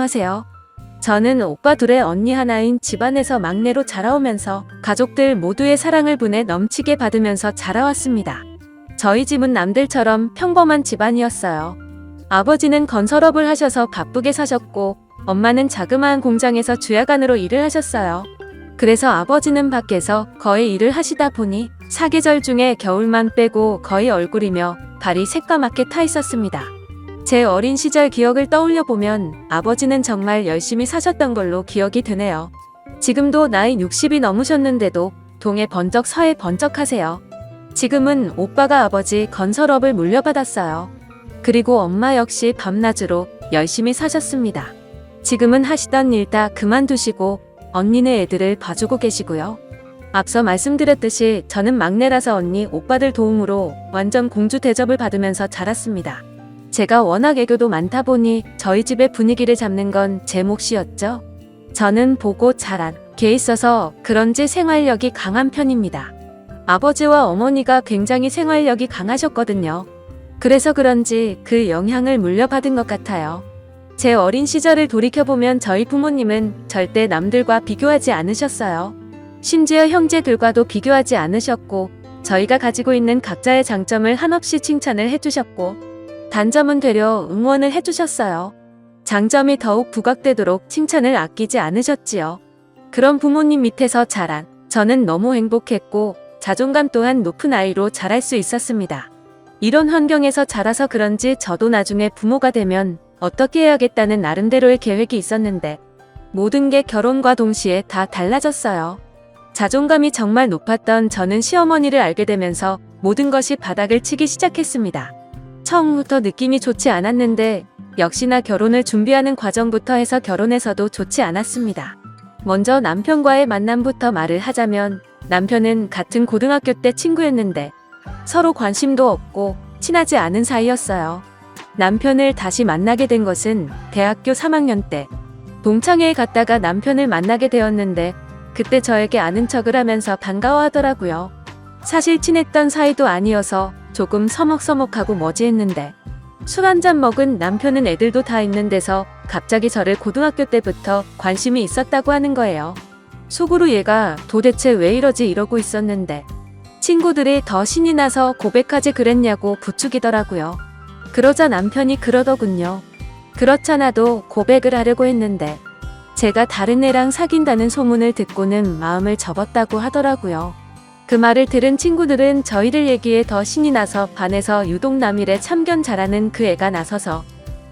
안녕하세요. 저는 오빠 둘의 언니 하나인 집안에서 막내로 자라오면서 가족들 모두의 사랑을 분에 넘치게 받으면서 자라왔습니다. 저희 집은 남들처럼 평범한 집안이었어요. 아버지는 건설업을 하셔서 바쁘게 사셨고 엄마는 자그마한 공장에서 주야간으로 일을 하셨어요. 그래서 아버지는 밖에서 거의 일을 하시다 보니 사계절 중에 겨울만 빼고 거의 얼굴이며 발이 새까맣게 타 있었습니다. 제 어린 시절 기억을 떠올려 보면 아버지는 정말 열심히 사셨던 걸로 기억이 되네요. 지금도 나이 60이 넘으셨는데도 동해 번쩍 서해 번쩍 하세요. 지금은 오빠가 아버지 건설업을 물려받았어요. 그리고 엄마 역시 밤낮으로 열심히 사셨습니다. 지금은 하시던 일 다 그만두시고 언니네 애들을 봐주고 계시고요. 앞서 말씀드렸듯이 저는 막내라서 언니, 오빠들 도움으로 완전 공주 대접을 받으면서 자랐습니다. 제가 워낙 애교도 많다 보니 저희 집의 분위기를 잡는 건 제 몫이었죠. 저는 보고 자란 게 있어서 그런지 생활력이 강한 편입니다. 아버지와 어머니가 굉장히 생활력이 강하셨거든요. 그래서 그런지 그 영향을 물려받은 것 같아요. 제 어린 시절을 돌이켜보면 저희 부모님은 절대 남들과 비교하지 않으셨어요. 심지어 형제들과도 비교하지 않으셨고, 저희가 가지고 있는 각자의 장점을 한없이 칭찬을 해주셨고, 단점은 되려 응원을 해주셨어요. 장점이 더욱 부각되도록 칭찬을 아끼지 않으셨지요. 그런 부모님 밑에서 자란 저는 너무 행복했고, 자존감 또한 높은 아이로 자랄 수 있었습니다. 이런 환경에서 자라서 그런지 저도 나중에 부모가 되면 어떻게 해야겠다는 나름대로의 계획이 있었는데 모든 게 결혼과 동시에 다 달라졌어요. 자존감이 정말 높았던 저는 시어머니를 알게 되면서 모든 것이 바닥을 치기 시작했습니다. 처음부터 느낌이 좋지 않았는데 역시나 결혼을 준비하는 과정부터 해서 결혼해서도 좋지 않았습니다. 먼저 남편과의 만남부터 말을 하자면 남편은 같은 고등학교 때 친구였는데 서로 관심도 없고 친하지 않은 사이였어요. 남편을 다시 만나게 된 것은 대학교 3학년 때 동창회에 갔다가 남편을 만나게 되었는데 그때 저에게 아는 척을 하면서 반가워하더라고요. 사실 친했던 사이도 아니어서 조금 서먹서먹하고 머지했는데 술 한 잔 먹은 남편은 애들도 다 있는 데서 갑자기 저를 고등학교 때부터 관심이 있었다고 하는 거예요. 속으로 얘가 도대체 왜 이러지 이러고 있었는데 친구들이 더 신이 나서 고백하지 그랬냐고 부추기더라고요. 그러자 남편이 그러더군요. 그렇잖아도 고백을 하려고 했는데 제가 다른 애랑 사귄다는 소문을 듣고는 마음을 접었다고 하더라고요. 그 말을 들은 친구들은 저희들 얘기에 더 신이 나서 반해서 유독 남일에 참견 잘하는 그 애가 나서서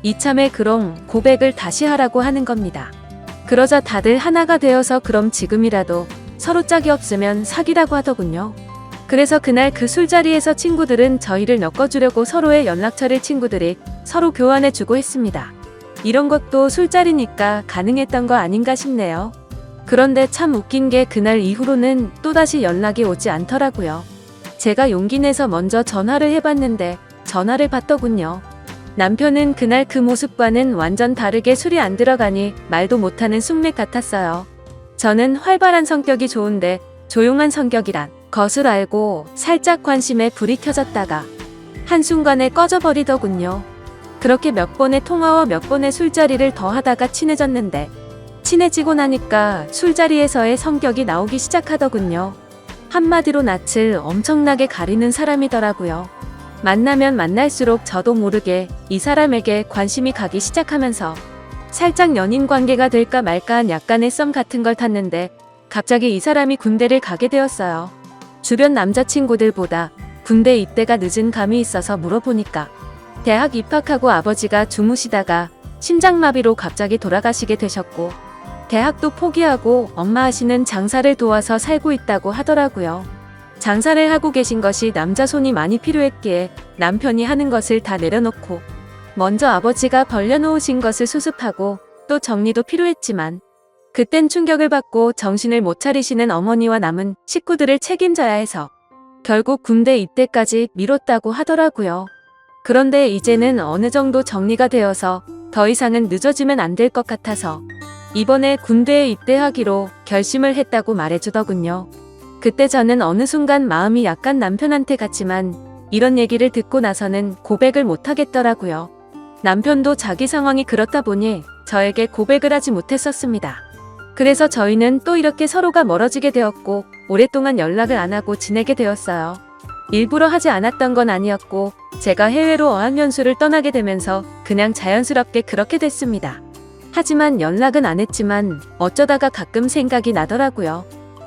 이참에 그럼 고백을 다시 하라고 하는 겁니다. 그러자 다들 하나가 되어서 그럼 지금이라도 서로 짝이 없으면 사귀라고 하더군요. 그래서 그날 그 술자리에서 친구들은 저희를 엮어주려고 서로의 연락처를 친구들이 서로 교환해주고 했습니다. 이런 것도 술자리니까 가능했던 거 아닌가 싶네요. 그런데 참 웃긴 게 그날 이후로는 또다시 연락이 오지 않더라고요. 제가 용기 내서 먼저 전화를 해봤는데 전화를 받더군요. 남편은 그날 그 모습과는 완전 다르게 술이 안 들어가니 말도 못하는 숙맥 같았어요. 저는 활발한 성격이 좋은데 조용한 성격이란 것을 알고 살짝 관심에 불이 켜졌다가 한순간에 꺼져버리더군요. 그렇게 몇 번의 통화와 몇 번의 술자리를 더 하다가 친해졌는데 친해지고 나니까 술자리에서의 성격이 나오기 시작하더군요. 한마디로 낯을 엄청나게 가리는 사람이더라고요. 만나면 만날수록 저도 모르게 이 사람에게 관심이 가기 시작하면서 살짝 연인 관계가 될까 말까한 약간의 썸 같은 걸 탔는데 갑자기 이 사람이 군대를 가게 되었어요. 주변 남자친구들보다 군대 입대가 늦은 감이 있어서 물어보니까 대학 입학하고 아버지가 주무시다가 심장마비로 갑자기 돌아가시게 되셨고 대학도 포기하고 엄마 하시는 장사를 도와서 살고 있다고 하더라고요. 장사를 하고 계신 것이 남자 손이 많이 필요했기에 남편이 하는 것을 다 내려놓고 먼저 아버지가 벌려놓으신 것을 수습하고 또 정리도 필요했지만 그땐 충격을 받고 정신을 못 차리시는 어머니와 남은 식구들을 책임져야 해서 결국 군대 입대까지 미뤘다고 하더라고요. 그런데 이제는 어느 정도 정리가 되어서 더 이상은 늦어지면 안 될 것 같아서 이번에 군대에 입대하기로 결심을 했다고 말해주더군요. 그때 저는 어느 순간 마음이 약간 남편한테 갔지만 이런 얘기를 듣고 나서는 고백을 못 하겠더라고요. 남편도 자기 상황이 그렇다 보니 저에게 고백을 하지 못했었습니다. 그래서 저희는 또 이렇게 서로가 멀어지게 되었고 오랫동안 연락을 안 하고 지내게 되었어요. 일부러 하지 않았던 건 아니었고 제가 해외로 어학연수를 떠나게 되면서 그냥 자연스럽게 그렇게 됐습니다. 하지만 연락은 안 했지만 어쩌다가 가끔 생각이 나더라고요.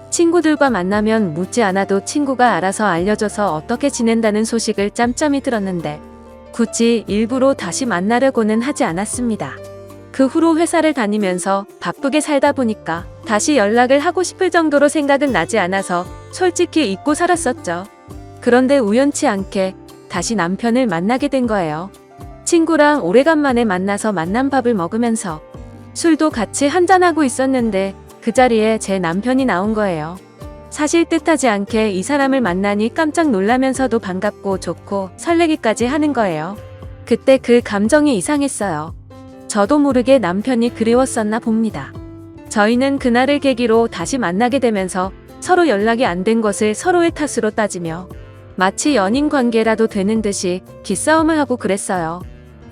친구들과 만나면 묻지 않아도 친구가 알아서 알려줘서 어떻게 지낸다는 소식을 짬짬이 들었는데 굳이 일부러 다시 만나려고는 하지 않았습니다. 그 후로 회사를 다니면서 바쁘게 살다 보니까 다시 연락을 하고 싶을 정도로 생각은 나지 않아서 솔직히 잊고 살았었죠. 그런데 우연치 않게 다시 남편을 만나게 된 거예요. 친구랑 오래간만에 만나서 만난 밥을 먹으면서 술도 같이 한잔하고 있었는데 그 자리에 제 남편이 나온 거예요. 사실 뜻하지 않게 이 사람을 만나니 깜짝 놀라면서도 반갑고 좋고 설레기까지 하는 거예요. 그때 그 감정이 이상했어요. 저도 모르게 남편이 그리웠었나 봅니다. 저희는 그날을 계기로 다시 만나게 되면서 서로 연락이 안 된 것을 서로의 탓으로 따지며 마치 연인 관계라도 되는 듯이 기싸움을 하고 그랬어요.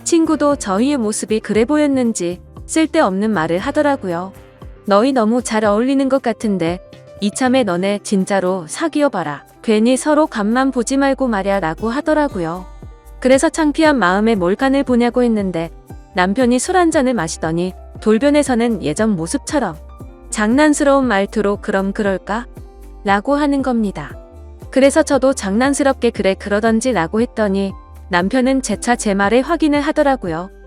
친구도 저희의 모습이 그래 보였는지 쓸데없는 말을 하더라고요. 너희 너무 잘 어울리는 것 같은데 이참에 너네 진짜로 사귀어봐라. 괜히 서로 간만 보지 말고 말야 라고 하더라고요. 그래서 창피한 마음에 몰간을 보냐고 했는데 남편이 술 한 잔을 마시더니 돌변에서는 예전 모습처럼 장난스러운 말투로 그럼 그럴까? 라고 하는 겁니다. 그래서 저도 장난스럽게 그래 그러던지 라고 했더니 남편은 재차 제 말에 확인을 하더라고요.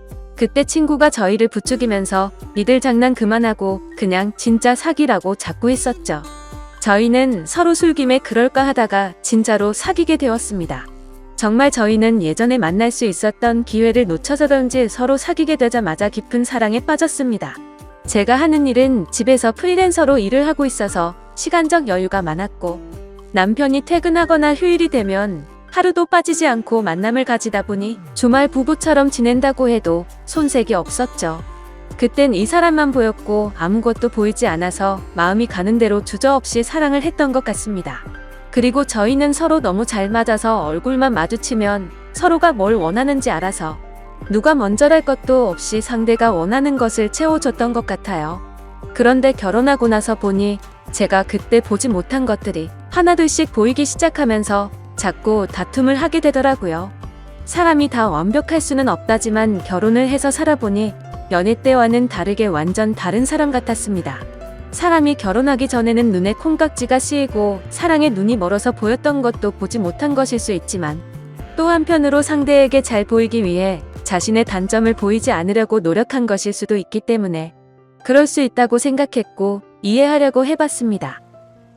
그때 친구가 저희를 부추기면서 니들 장난 그만하고 그냥 진짜 사기라고 자꾸 했었죠. 저희는 서로 술김에 그럴까 하다가 진짜로 사귀게 되었습니다. 정말 저희는 예전에 만날 수 있었던 기회를 놓쳐서던지 서로 사귀게 되자마자 깊은 사랑에 빠졌습니다. 제가 하는 일은 집에서 프리랜서로 일을 하고 있어서 시간적 여유가 많았고 남편이 퇴근하거나 휴일이 되면 하루도 빠지지 않고 만남을 가지다 보니 주말 부부처럼 지낸다고 해도 손색이 없었죠. 그땐 이 사람만 보였고 아무것도 보이지 않아서 마음이 가는 대로 주저없이 사랑을 했던 것 같습니다. 그리고 저희는 서로 너무 잘 맞아서 얼굴만 마주치면 서로가 뭘 원하는지 알아서 누가 먼저랄 것도 없이 상대가 원하는 것을 채워줬던 것 같아요. 그런데 결혼하고 나서 보니 제가 그때 보지 못한 것들이 하나둘씩 보이기 시작하면서 자꾸 다툼을 하게 되더라고요. 사람이 다 완벽할 수는 없다지만 결혼을 해서 살아보니 연애 때와는 다르게 완전 다른 사람 같았습니다. 사람이 결혼하기 전에는 눈에 콩깍지가 씌이고 사랑에 눈이 멀어서 보였던 것도 보지 못한 것일 수 있지만 또 한편으로 상대에게 잘 보이기 위해 자신의 단점을 보이지 않으려고 노력한 것일 수도 있기 때문에 그럴 수 있다고 생각했고 이해하려고 해봤습니다.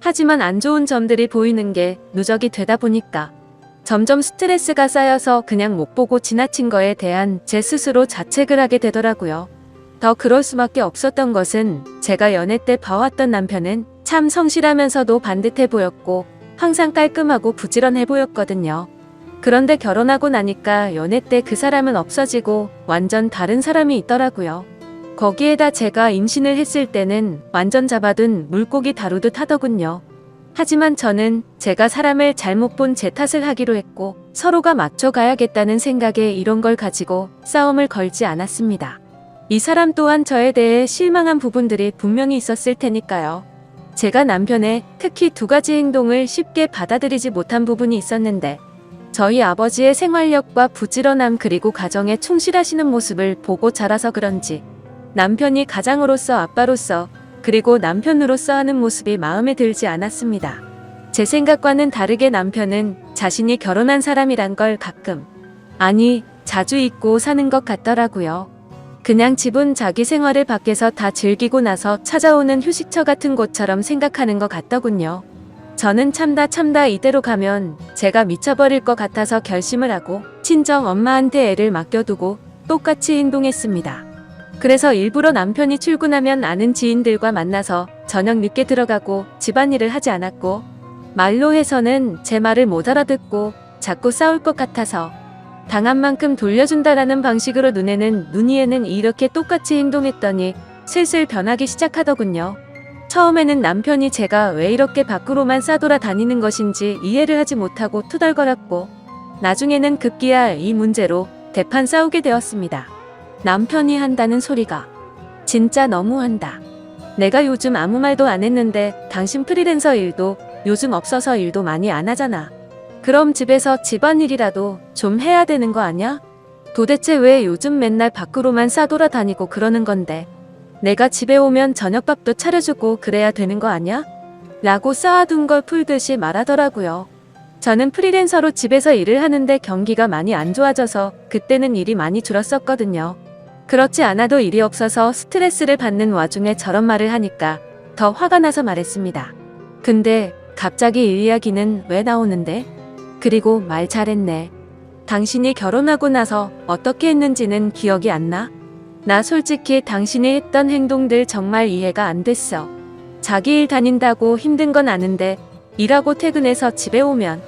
하지만 안 좋은 점들이 보이는 게 누적이 되다 보니까 점점 스트레스가 쌓여서 그냥 못 보고 지나친 거에 대한 제 스스로 자책을 하게 되더라고요. 더 그럴 수밖에 없었던 것은 제가 연애 때 봐왔던 남편은 참 성실하면서도 반듯해 보였고 항상 깔끔하고 부지런해 보였거든요. 그런데 결혼하고 나니까 연애 때 그 사람은 없어지고 완전 다른 사람이 있더라고요. 거기에다 제가 임신을 했을 때는 완전 잡아둔 물고기 다루듯 하더군요. 하지만 저는 제가 사람을 잘못 본 제 탓을 하기로 했고 서로가 맞춰가야겠다는 생각에 이런 걸 가지고 싸움을 걸지 않았습니다. 이 사람 또한 저에 대해 실망한 부분들이 분명히 있었을 테니까요. 제가 남편의 특히 두 가지 행동을 쉽게 받아들이지 못한 부분이 있었는데 저희 아버지의 생활력과 부지런함 그리고 가정에 충실하시는 모습을 보고 자라서 그런지 남편이 가장으로서 아빠로서 그리고 남편으로서 하는 모습이 마음에 들지 않았습니다. 제 생각과는 다르게 남편은 자신이 결혼한 사람이란 걸 가끔, 아니, 자주 잊고 사는 것 같더라고요. 그냥 집은 자기 생활을 밖에서 다 즐기고 나서 찾아오는 휴식처 같은 곳처럼 생각하는 것 같더군요. 저는 참다 참다 이대로 가면 제가 미쳐버릴 것 같아서 결심을 하고 친정 엄마한테 애를 맡겨두고 똑같이 행동했습니다. 그래서 일부러 남편이 출근하면 아는 지인들과 만나서 저녁 늦게 들어가고 집안일을 하지 않았고 말로 해서는 제 말을 못 알아듣고 자꾸 싸울 것 같아서 당한 만큼 돌려준다라는 방식으로 눈에는 눈이에는 이렇게 똑같이 행동했더니 슬슬 변하기 시작하더군요. 처음에는 남편이 제가 왜 이렇게 밖으로만 싸돌아 다니는 것인지 이해를 하지 못하고 투덜거렸고 나중에는 급기야 이 문제로 대판 싸우게 되었습니다. 남편이 한다는 소리가 진짜 너무한다. 내가 요즘 아무 말도 안 했는데 당신 프리랜서 일도 요즘 없어서 일도 많이 안 하잖아. 그럼 집에서 집안일이라도 좀 해야 되는 거 아냐? 도대체 왜 요즘 맨날 밖으로만 싸돌아다니고 그러는 건데 내가 집에 오면 저녁밥도 차려주고 그래야 되는 거 아냐? 라고 쌓아둔 걸 풀듯이 말하더라고요. 저는 프리랜서로 집에서 일을 하는데 경기가 많이 안 좋아져서 그때는 일이 많이 줄었었거든요. 그렇지 않아도 일이 없어서 스트레스를 받는 와중에 저런 말을 하니까 더 화가 나서 말했습니다. 근데 갑자기 일 이야기는 왜 나오는데? 그리고 말 잘했네. 당신이 결혼하고 나서 어떻게 했는지는 기억이 안 나? 나 솔직히 당신이 했던 행동들 정말 이해가 안 됐어. 자기 일 다닌다고 힘든 건 아는데 일하고 퇴근해서 집에 오면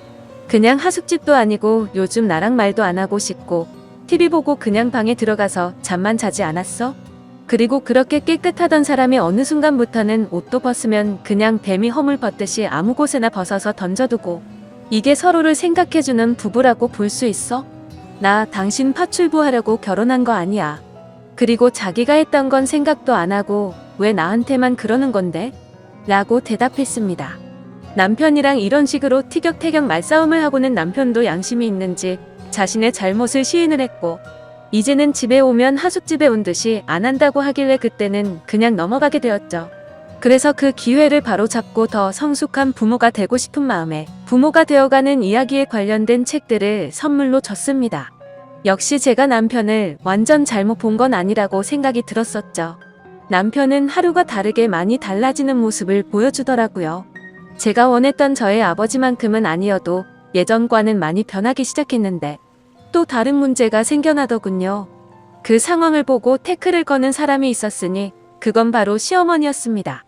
그냥 하숙집도 아니고 요즘 나랑 말도 안 하고 싶고 TV 보고 그냥 방에 들어가서 잠만 자지 않았어? 그리고 그렇게 깨끗하던 사람이 어느 순간부터는 옷도 벗으면 그냥 뱀이 허물 벗듯이 아무 곳에나 벗어서 던져두고 이게 서로를 생각해주는 부부라고 볼 수 있어? 나 당신 파출부 하려고 결혼한 거 아니야. 그리고 자기가 했던 건 생각도 안 하고 왜 나한테만 그러는 건데? 라고 대답했습니다. 남편이랑 이런 식으로 티격태격 말싸움을 하고는 남편도 양심이 있는지 자신의 잘못을 시인을 했고 이제는 집에 오면 하숙집에 온 듯이 안 한다고 하길래 그때는 그냥 넘어가게 되었죠. 그래서 그 기회를 바로 잡고 더 성숙한 부모가 되고 싶은 마음에 부모가 되어가는 이야기에 관련된 책들을 선물로 줬습니다. 역시 제가 남편을 완전 잘못 본 건 아니라고 생각이 들었었죠. 남편은 하루가 다르게 많이 달라지는 모습을 보여주더라고요. 제가 원했던 저의 아버지만큼은 아니어도 예전과는 많이 변하기 시작했는데 또 다른 문제가 생겨나더군요. 그 상황을 보고 태클을 거는 사람이 있었으니 그건 바로 시어머니였습니다.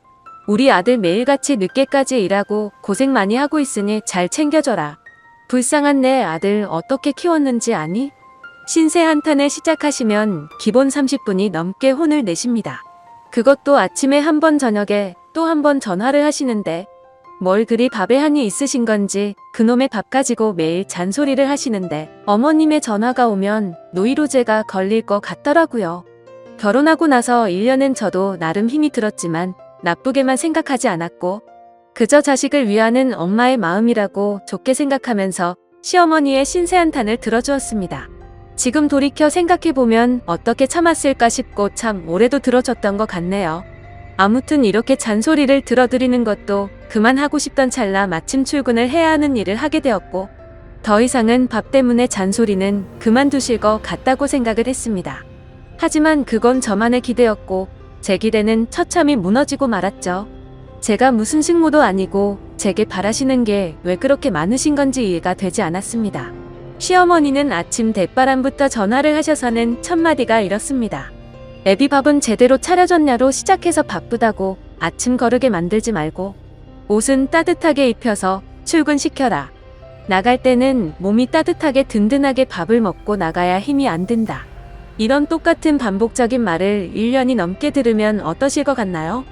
우리 아들 매일같이 늦게까지 일하고 고생 많이 하고 있으니 잘 챙겨줘라. 불쌍한 내 아들 어떻게 키웠는지 아니? 신세 한탄을 시작하시면 기본 30분이 넘게 혼을 내십니다. 그것도 아침에 한 번 저녁에 또 한 번 전화를 하시는데 뭘 그리 밥에 한이 있으신 건지 그놈의 밥 가지고 매일 잔소리를 하시는데 어머님의 전화가 오면 노이로제가 걸릴 것 같더라고요. 결혼하고 나서 1년은 저도 나름 힘이 들었지만 나쁘게만 생각하지 않았고 그저 자식을 위하는 엄마의 마음이라고 좋게 생각하면서 시어머니의 신세한 탄을 들어주었습니다. 지금 돌이켜 생각해보면 어떻게 참았을까 싶고 참 오래도 들어줬던 것 같네요. 아무튼 이렇게 잔소리를 들어드리는 것도 그만하고 싶던 찰나 마침 출근을 해야 하는 일을 하게 되었고 더 이상은 밥 때문에 잔소리는 그만두실 것 같다고 생각을 했습니다. 하지만 그건 저만의 기대였고 제 기대는 처참히 무너지고 말았죠. 제가 무슨 식모도 아니고 제게 바라시는 게 왜 그렇게 많으신 건지 이해가 되지 않았습니다. 시어머니는 아침 대바람부터 전화를 하셔서는 첫마디가 이렇습니다. 애비 밥은 제대로 차려줬냐로 시작해서 바쁘다고 아침 거르게 만들지 말고 옷은 따뜻하게 입혀서 출근시켜라. 나갈 때는 몸이 따뜻하게 든든하게 밥을 먹고 나가야 힘이 안 든다. 이런 똑같은 반복적인 말을 1년이 넘게 들으면 어떠실 것 같나요?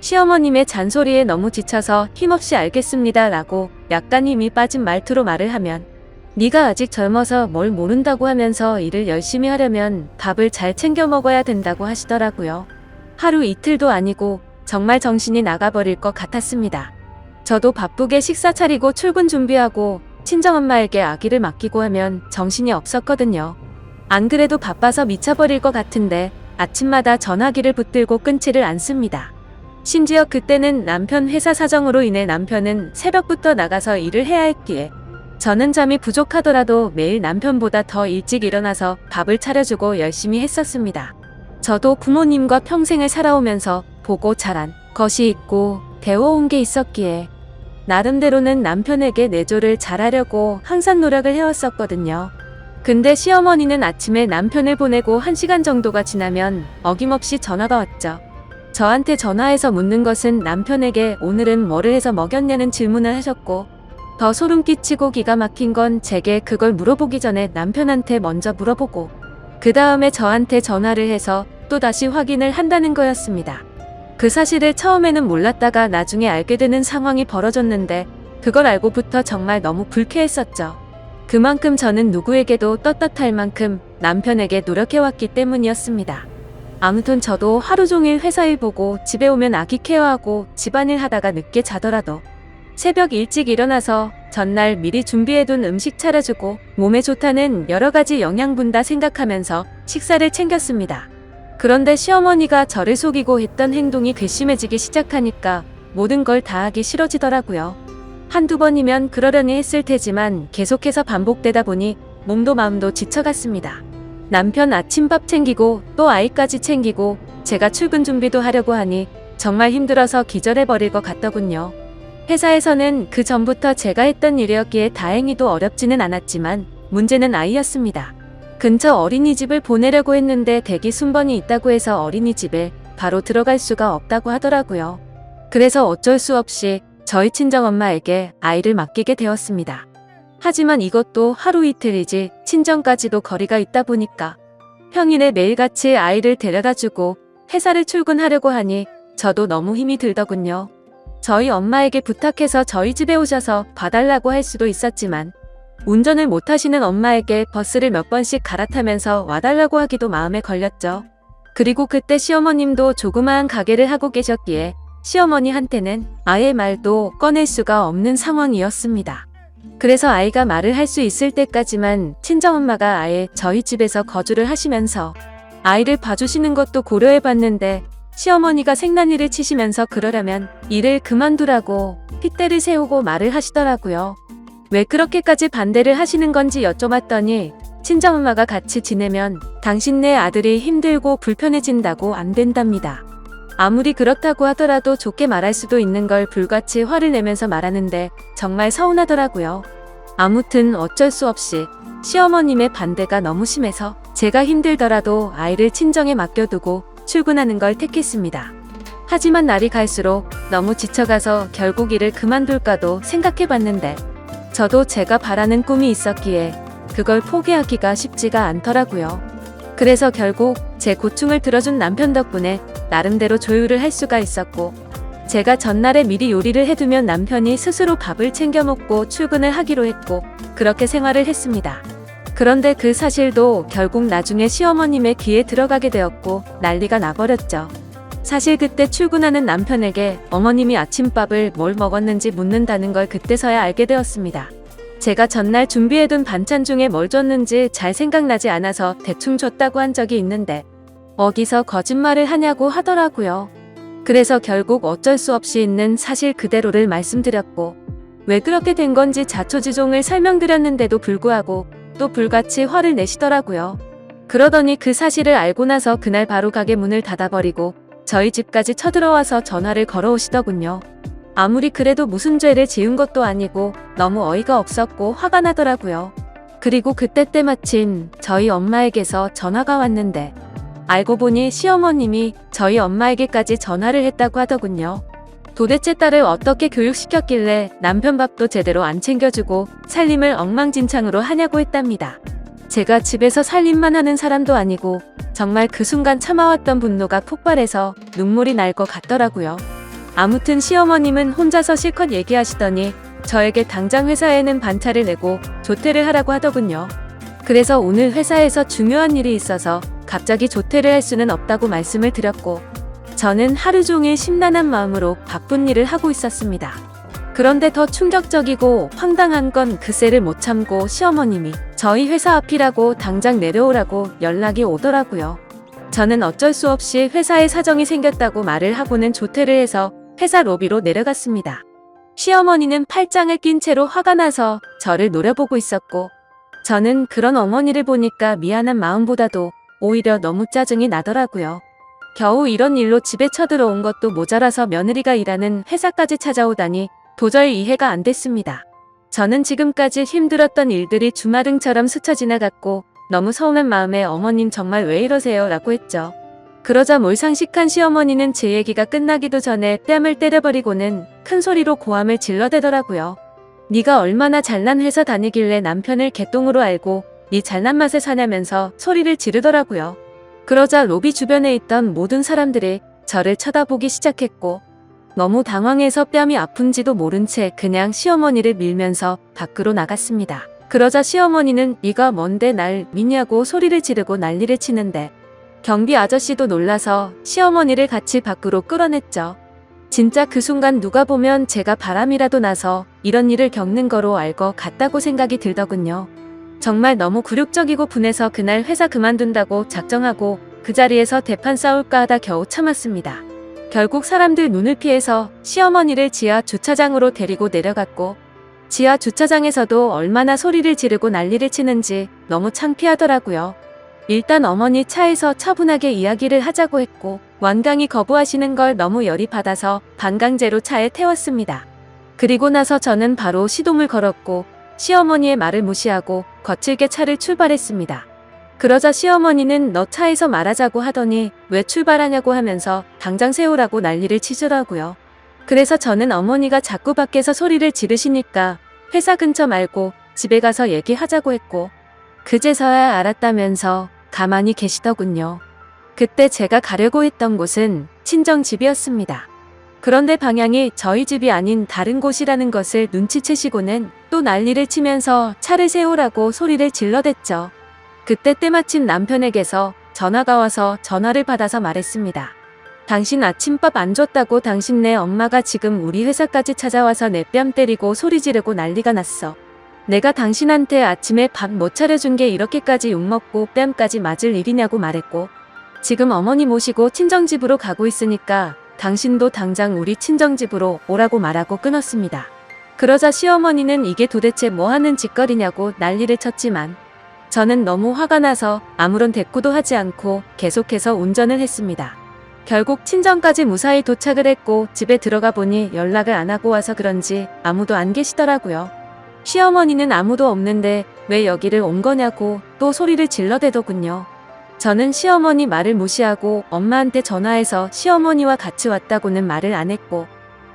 시어머님의 잔소리에 너무 지쳐서 힘없이 알겠습니다 라고 약간 힘이 빠진 말투로 말을 하면 네가 아직 젊어서 뭘 모른다고 하면서 일을 열심히 하려면 밥을 잘 챙겨 먹어야 된다고 하시더라고요. 하루 이틀도 아니고 정말 정신이 나가버릴 것 같았습니다. 저도 바쁘게 식사 차리고 출근 준비하고 친정엄마에게 아기를 맡기고 하면 정신이 없었거든요. 안 그래도 바빠서 미쳐버릴 것 같은데 아침마다 전화기를 붙들고 끊지를 않습니다. 심지어 그때는 남편 회사 사정으로 인해 남편은 새벽부터 나가서 일을 해야 했기에 저는 잠이 부족하더라도 매일 남편보다 더 일찍 일어나서 밥을 차려주고 열심히 했었습니다. 저도 부모님과 평생을 살아오면서 보고 자란 것이 있고 배워온 게 있었기에 나름대로는 남편에게 내조를 잘하려고 항상 노력을 해왔었거든요. 근데 시어머니는 아침에 남편을 보내고 1시간 정도가 지나면 어김없이 전화가 왔죠. 저한테 전화해서 묻는 것은 남편에게 오늘은 뭐를 해서 먹였냐는 질문을 하셨고 더 소름 끼치고 기가 막힌 건 제게 그걸 물어보기 전에 남편한테 먼저 물어보고 그 다음에 저한테 전화를 해서 또 다시 확인을 한다는 거였습니다. 그 사실을 처음에는 몰랐다가 나중에 알게 되는 상황이 벌어졌는데 그걸 알고부터 정말 너무 불쾌했었죠. 그만큼 저는 누구에게도 떳떳할 만큼 남편에게 노력해왔기 때문이었습니다. 아무튼 저도 하루 종일 회사 일 보고 집에 오면 아기 케어하고 집안일 하다가 늦게 자더라도 새벽 일찍 일어나서 전날 미리 준비해둔 음식 차려주고 몸에 좋다는 여러 가지 영양분 다 생각하면서 식사를 챙겼습니다. 그런데 시어머니가 저를 속이고 했던 행동이 괘씸해지기 시작하니까 모든 걸 다 하기 싫어지더라고요. 한두 번이면 그러려니 했을 테지만 계속해서 반복되다 보니 몸도 마음도 지쳐갔습니다. 남편 아침밥 챙기고 또 아이까지 챙기고 제가 출근 준비도 하려고 하니 정말 힘들어서 기절해버릴 것 같더군요. 회사에서는 그 전부터 제가 했던 일이었기에 다행히도 어렵지는 않았지만 문제는 아이였습니다. 근처 어린이집을 보내려고 했는데 대기 순번이 있다고 해서 어린이집에 바로 들어갈 수가 없다고 하더라고요. 그래서 어쩔 수 없이 저희 친정엄마에게 아이를 맡기게 되었습니다. 하지만 이것도 하루 이틀이지 친정까지도 거리가 있다 보니까 평일에 매일같이 아이를 데려다 주고 회사를 출근하려고 하니 저도 너무 힘이 들더군요. 저희 엄마에게 부탁해서 저희 집에 오셔서 봐달라고 할 수도 있었지만 운전을 못하시는 엄마에게 버스를 몇 번씩 갈아타면서 와달라고 하기도 마음에 걸렸죠. 그리고 그때 시어머님도 조그마한 가게를 하고 계셨기에 시어머니한테는 아예 말도 꺼낼 수가 없는 상황이었습니다. 그래서 아이가 말을 할 수 있을 때까지만 친정엄마가 아예 저희 집에서 거주를 하시면서 아이를 봐주시는 것도 고려해 봤는데 시어머니가 생난일을 치시면서 그러려면 일을 그만두라고 핏대를 세우고 말을 하시더라고요. 왜 그렇게까지 반대를 하시는 건지 여쭤봤더니 친정엄마가 같이 지내면 당신네 아들이 힘들고 불편해진다고 안 된답니다. 아무리 그렇다고 하더라도 좋게 말할 수도 있는 걸 불같이 화를 내면서 말하는데 정말 서운하더라고요. 아무튼 어쩔 수 없이 시어머님의 반대가 너무 심해서 제가 힘들더라도 아이를 친정에 맡겨두고 출근하는 걸 택했습니다. 하지만 날이 갈수록 너무 지쳐가서 결국 일을 그만둘까도 생각해봤는데 저도 제가 바라는 꿈이 있었기에 그걸 포기하기가 쉽지가 않더라고요. 그래서 결국 제 고충을 들어준 남편 덕분에 나름대로 조율을 할 수가 있었고 제가 전날에 미리 요리를 해두면 남편이 스스로 밥을 챙겨 먹고 출근을 하기로 했고 그렇게 생활을 했습니다. 그런데 그 사실도 결국 나중에 시어머님의 귀에 들어가게 되었고 난리가 나버렸죠. 사실 그때 출근하는 남편에게 어머님이 아침밥을 뭘 먹었는지 묻는다는 걸 그때서야 알게 되었습니다. 제가 전날 준비해둔 반찬 중에 뭘 줬는지 잘 생각나지 않아서 대충 줬다고 한 적이 있는데 어디서 거짓말을 하냐고 하더라고요. 그래서 결국 어쩔 수 없이 있는 사실 그대로를 말씀드렸고 왜 그렇게 된 건지 자초지종을 설명드렸는데도 불구하고 또 불같이 화를 내시더라고요. 그러더니 그 사실을 알고 나서 그날 바로 가게 문을 닫아버리고 저희 집까지 쳐들어와서 전화를 걸어오시더군요. 아무리 그래도 무슨 죄를 지은 것도 아니고 너무 어이가 없었고 화가 나더라고요. 그리고 그때 때마침 저희 엄마에게서 전화가 왔는데 알고 보니 시어머님이 저희 엄마에게까지 전화를 했다고 하더군요. 도대체 딸을 어떻게 교육시켰길래 남편 밥도 제대로 안 챙겨주고 살림을 엉망진창으로 하냐고 했답니다. 제가 집에서 살림만 하는 사람도 아니고 정말 그 순간 참아왔던 분노가 폭발해서 눈물이 날 것 같더라고요. 아무튼 시어머님은 혼자서 실컷 얘기하시더니 저에게 당장 회사에는 반차를 내고 조퇴를 하라고 하더군요. 그래서 오늘 회사에서 중요한 일이 있어서 갑자기 조퇴를 할 수는 없다고 말씀을 드렸고 저는 하루 종일 심란한 마음으로 바쁜 일을 하고 있었습니다. 그런데 더 충격적이고 황당한 건 그새를 못 참고 시어머님이 저희 회사 앞이라고 당장 내려오라고 연락이 오더라고요. 저는 어쩔 수 없이 회사에 사정이 생겼다고 말을 하고는 조퇴를 해서 회사 로비로 내려갔습니다. 시어머니는 팔짱을 낀 채로 화가 나서 저를 노려보고 있었고 저는 그런 어머니를 보니까 미안한 마음보다도 오히려 너무 짜증이 나더라고요. 겨우 이런 일로 집에 쳐들어온 것도 모자라서 며느리가 일하는 회사까지 찾아오다니 도저히 이해가 안 됐습니다. 저는 지금까지 힘들었던 일들이 주마등처럼 스쳐 지나갔고 너무 서운한 마음에 어머님 정말 왜 이러세요? 라고 했죠. 그러자 몰상식한 시어머니는 제 얘기가 끝나기도 전에 뺨을 때려버리고는 큰 소리로 고함을 질러대더라고요. 네가 얼마나 잘난 회사 다니길래 남편을 개똥으로 알고 네 잘난 맛에 사냐면서 소리를 지르더라고요. 그러자 로비 주변에 있던 모든 사람들이 저를 쳐다보기 시작했고 너무 당황해서 뺨이 아픈지도 모른 채 그냥 시어머니를 밀면서 밖으로 나갔습니다. 그러자 시어머니는 네가 뭔데 날 미냐고 소리를 지르고 난리를 치는데 경비 아저씨도 놀라서 시어머니를 같이 밖으로 끌어냈죠. 진짜 그 순간 누가 보면 제가 바람이라도 나서 이런 일을 겪는 거로 알 것 같다고 생각이 들더군요. 정말 너무 굴욕적이고 분해서 그날 회사 그만둔다고 작정하고 그 자리에서 대판 싸울까 하다 겨우 참았습니다. 결국 사람들 눈을 피해서 시어머니를 지하 주차장으로 데리고 내려갔고 지하 주차장에서도 얼마나 소리를 지르고 난리를 치는지 너무 창피하더라고요. 일단 어머니 차에서 차분하게 이야기를 하자고 했고 완강히 거부하시는 걸 너무 열이 받아서 반강제로 차에 태웠습니다. 그리고 나서 저는 바로 시동을 걸었고 시어머니의 말을 무시하고 거칠게 차를 출발했습니다. 그러자 시어머니는 너 차에서 말하자고 하더니 왜 출발하냐고 하면서 당장 세우라고 난리를 치더라고요. 그래서 저는 어머니가 자꾸 밖에서 소리를 지르시니까 회사 근처 말고 집에 가서 얘기하자고 했고 그제서야 알았다면서 가만히 계시더군요. 그때 제가 가려고 했던 곳은 친정집이었습니다. 그런데 방향이 저희 집이 아닌 다른 곳이라는 것을 눈치채시고는 또 난리를 치면서 차를 세우라고 소리를 질러댔죠. 그때 때마침 남편에게서 전화가 와서 전화를 받아서 말했습니다. 당신 아침밥 안 줬다고 당신네 엄마가 지금 우리 회사까지 찾아와서 내 뺨 때리고 소리 지르고 난리가 났어. 내가 당신한테 아침에 밥 못 차려준 게 이렇게까지 욕먹고 뺨까지 맞을 일이냐고 말했고 지금 어머니 모시고 친정집으로 가고 있으니까 당신도 당장 우리 친정집으로 오라고 말하고 끊었습니다. 그러자 시어머니는 이게 도대체 뭐 하는 짓거리냐고 난리를 쳤지만 저는 너무 화가 나서 아무런 대꾸도 하지 않고 계속해서 운전을 했습니다. 결국 친정까지 무사히 도착을 했고 집에 들어가 보니 연락을 안 하고 와서 그런지 아무도 안 계시더라고요. 시어머니는 아무도 없는데 왜 여기를 온 거냐고 또 소리를 질러대더군요. 저는 시어머니 말을 무시하고 엄마한테 전화해서 시어머니와 같이 왔다고는 말을 안 했고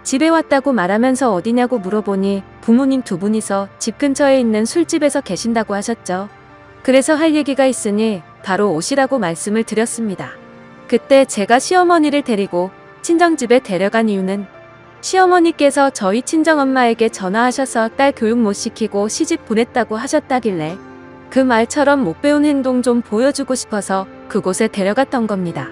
집에 왔다고 말하면서 어디냐고 물어보니 부모님 두 분이서 집 근처에 있는 술집에서 계신다고 하셨죠. 그래서 할 얘기가 있으니 바로 오시라고 말씀을 드렸습니다. 그때 제가 시어머니를 데리고 친정집에 데려간 이유는 시어머니께서 저희 친정엄마에게 전화하셔서 딸 교육 못 시키고 시집 보냈다고 하셨다길래 그 말처럼 못 배운 행동 좀 보여주고 싶어서 그곳에 데려갔던 겁니다.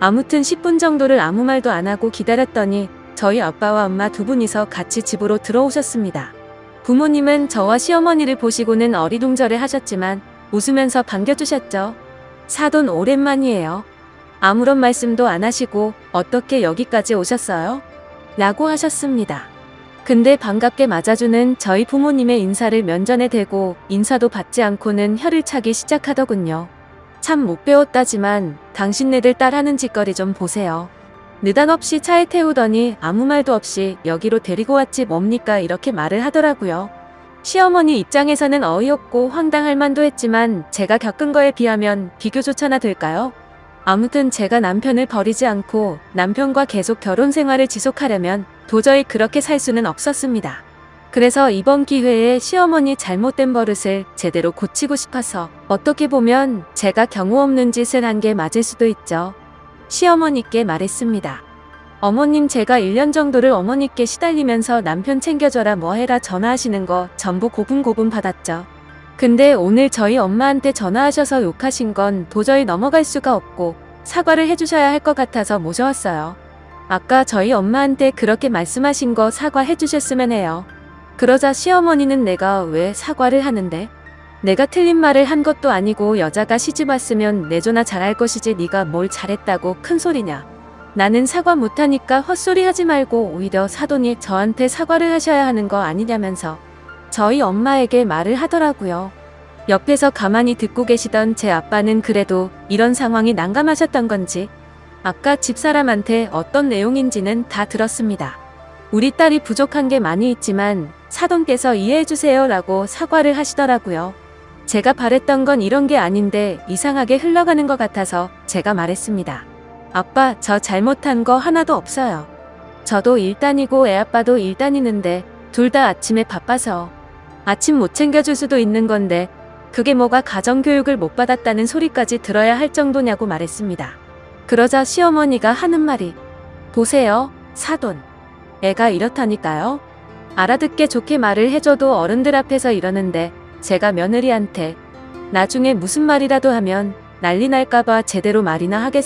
아무튼 10분 정도를 아무 말도 안 하고 기다렸더니 저희 아빠와 엄마 두 분이서 같이 집으로 들어오셨습니다. 부모님은 저와 시어머니를 보시고는 어리둥절해 하셨지만 웃으면서 반겨주셨죠. 사돈 오랜만이에요. 아무런 말씀도 안 하시고 어떻게 여기까지 오셨어요? 라고 하셨습니다. 근데 반갑게 맞아주는 저희 부모님의 인사를 면전에 대고 인사도 받지 않고는 혀를 차기 시작하더군요. 참 못 배웠다지만 당신네들 딸 하는 짓거리 좀 보세요. 느닷없이 차에 태우더니 아무 말도 없이 여기로 데리고 왔지 뭡니까 이렇게 말을 하더라고요. 시어머니 입장에서는 어이없고 황당할 만도 했지만 제가 겪은 거에 비하면 비교조차나 될까요? 아무튼 제가 남편을 버리지 않고 남편과 계속 결혼 생활을 지속하려면 도저히 그렇게 살 수는 없었습니다. 그래서 이번 기회에 시어머니 잘못된 버릇을 제대로 고치고 싶어서 어떻게 보면 제가 경우 없는 짓을 한 게 맞을 수도 있죠. 시어머니께 말했습니다. 어머님 제가 1년 정도를 어머니께 시달리면서 남편 챙겨줘라 뭐해라 전화하시는 거 전부 고분고분 받았죠. 근데 오늘 저희 엄마한테 전화하셔서 욕하신 건 도저히 넘어갈 수가 없고 사과를 해주셔야 할 것 같아서 모셔왔어요. 아까 저희 엄마한테 그렇게 말씀하신 거 사과해 주셨으면 해요. 그러자 시어머니는 내가 왜 사과를 하는데? 내가 틀린 말을 한 것도 아니고 여자가 시집 왔으면 내조나 잘할 것이지 네가 뭘 잘했다고 큰 소리냐. 나는 사과 못하니까 헛소리 하지 말고 오히려 사돈이 저한테 사과를 하셔야 하는 거 아니냐면서 저희 엄마에게 말을 하더라고요. 옆에서 가만히 듣고 계시던 제 아빠는 그래도 이런 상황이 난감하셨던 건지 아까 집사람한테 어떤 내용인지는 다 들었습니다. 우리 딸이 부족한 게 많이 있지만 사돈께서 이해해주세요 라고 사과를 하시더라고요. 제가 바랬던 건 이런 게 아닌데 이상하게 흘러가는 것 같아서 제가 말했습니다. 아빠, 저 잘못한 거 하나도 없어요. 저도 일단이고 애아빠도 일단이는데 둘 다 아침에 바빠서 아침 못 챙겨줄 수도 있는 건데 그게 뭐가 가정교육을 못 받았다는 소리까지 들어야 할 정도냐고 말했습니다. 그러자 시어머니가 하는 말이 보세요, 사돈. 애가 이렇다니까요. 알아듣게 좋게 말을 해줘도 어른들 앞에서 이러는데 제가 며느리한테 나중에 무슨 말이라도 하면 난리 날까봐 제대로 말이나 하겠습니다.